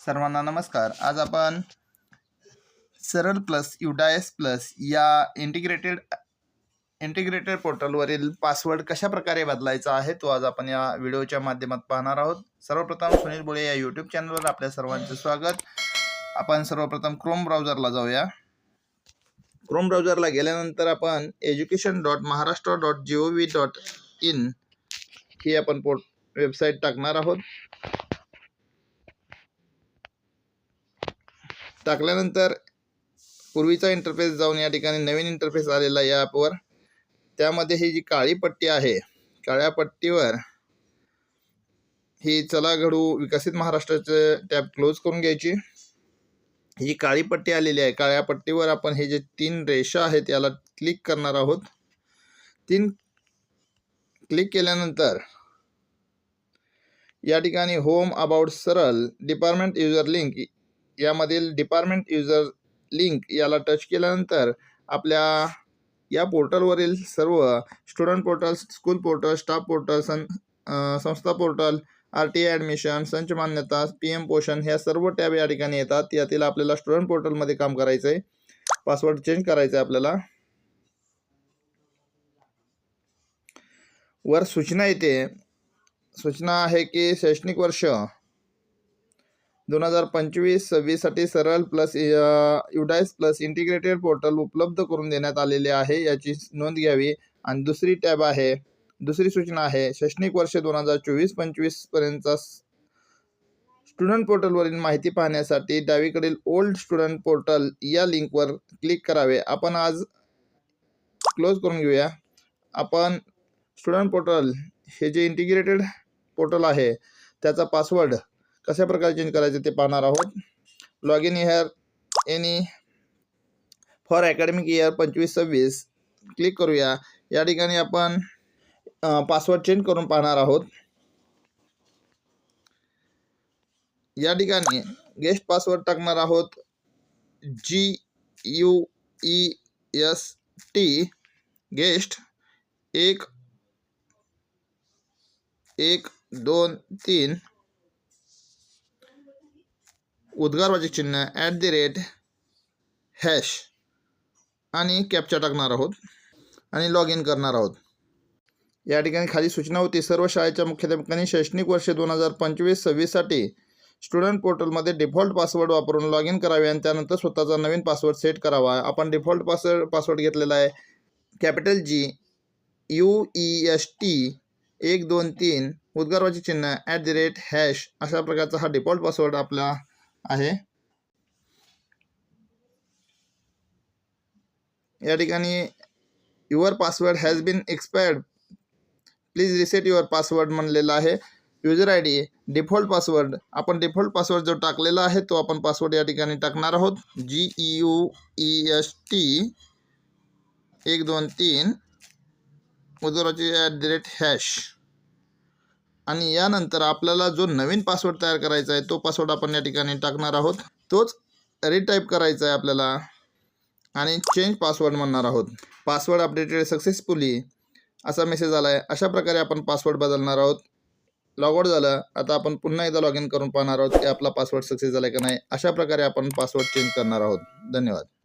सर्वांना नमस्कार. आज आपण सरळ प्लस युडायस प्लस या इंटिग्रेटेड इंटिग्रेटेड पोर्टलवरील पासवर्ड कशा प्रकारे बदलायचा आहे तो आज आपण या व्हिडिओच्या माध्यमात पाहणार आहोत. सर्वप्रथम सुनील बोळे या यूट्यूब चॅनलवर आपल्या सर्वांचे स्वागत. आपण सर्वप्रथम क्रोम ब्राउझरला जाऊया. क्रोम ब्राउझरला गेल्यानंतर आपण education dot Maharashtra dot G O V dot in ही आपण पोर्ट वेबसाईट टाकणार आहोत. टाकल्यानंतर पूर्वीचा इंटरफेस जाऊन या ठिकाणी नवीन इंटरफेस आलेला या ॲपवर त्यामध्ये ही जी काळी पट्टी आहे काळ्या पट्टीवर ही चला घडू विकसित महाराष्ट्राचं टॅब क्लोज करून घ्यायची. ही काळी पट्टी आलेली आहे. काळ्या पट्टीवर आपण हे जे तीन रेषा आहेत याला क्लिक करणार आहोत. तीन क्लिक केल्यानंतर या ठिकाणी home about Saral department user link यामधील डिपार्टमेंट युजर लिंक याला टच केल्यानंतर आपल्या या पोर्टलवरील सर्व student portal school portal staff portal सं संस्था portal R T I admission संच मान्यता पी एम पोषण ह्या सर्व टॅब या ठिकाणी येतात. यातील आपल्याला स्टुडंट पोर्टलमध्ये काम करायचं आहे पासवर्ड चेंज करायचा आहे आपल्याला. वर सूचना येते. सूचना आहे की शैक्षणिक वर्ष दोन हजार पंचवीस सव्वीससाठी Saral plus UDISE plus integrated portal उपलब्ध करून देण्यात आलेले आहे. याची नोंद घ्यावी. आणि दुसरी टॅब आहे दुसरी सूचना आहे. शैक्षणिक वर्ष दोन हजार चोवीस पंचवीसपर्यंतचा स्टुडंट पोर्टलवरील माहिती पाहण्यासाठी डावीकडील ओल्ड स्टुडंट पोर्टल या लिंकवर क्लिक करावे. आपण आज क्लोज करून घेऊया. आपण स्टुडंट पोर्टल हे जे इंटिग्रेटेड पोर्टल आहे त्याचा पासवर्ड कशा प्रकारे चेंज करायचे ते पाहणार आहोत. Log in year any for academic year पंचवीस सव्वीस क्लिक करूया. या ठिकाणी आपण पासवर्ड चेंज करून पाहणार आहोत. या ठिकाणी गेस्ट पासवर्ड टाकणार आहोत. G U E S T guest एक एक दोन तीन. उद्गारवाचक चिन्ह ॲट दी रेट हॅश आणि कॅप्चा टाकणार आहोत आणि लॉग इन करणार आहोत. या ठिकाणी खाली सूचना होती सर्व शाळेच्या मुख्याध्यापकांनी शैक्षणिक वर्ष दोन हजार पंचवीस सव्वीससाठी स्टुडंट पोर्टलमध्ये डिफॉल्ट पासवर्ड वापरून लॉग इन करावे आणि त्यानंतर स्वतःचा नवीन पासवर्ड सेट करावा. आपण डिफॉल्ट पासवर्ड पासवर्ड घेतलेला आहे. Capital G U E S T एक दोन तीन उद्गारवाची चिन्ह ॲट द रेट हॅश अशा प्रकारचा हा डिफॉल्ट पासवर्ड आपला आहे. या ठिकाणी your password has been expired please reset your password म्हणलेला आहे. User I D default password आपण डिफॉल्ट पासवर्ड जो टाकलेला आहे तो आपण पासवर्ड या ठिकाणी टाकणार आहोत. G E U E S T एक दोन तीन. उजराची ॲट द रेट हॅश आणि यानंतर आपल्याला जो नवीन पासवर्ड तयार करायचा आहे तो पासवर्ड आपण या ठिकाणी टाकणार आहोत. तोच रिटाईप करायचा आहे आपल्याला. आणि चेंज पासवर्ड म्हणणार आहोत. पासवर्ड अपडेटेड सक्सेसफुली असा मेसेज आला आहे अशा प्रकारे आपण पासवर्ड बदलणार आहोत. लॉग आउट झालं. आता आपण पुन्हा एकदा लॉग इन करून पाहणार आहोत की आपला पासवर्ड सक्सेस झाला का नाही. अशा प्रकारे आपण पासवर्ड चेंज करणार आहोत. धन्यवाद.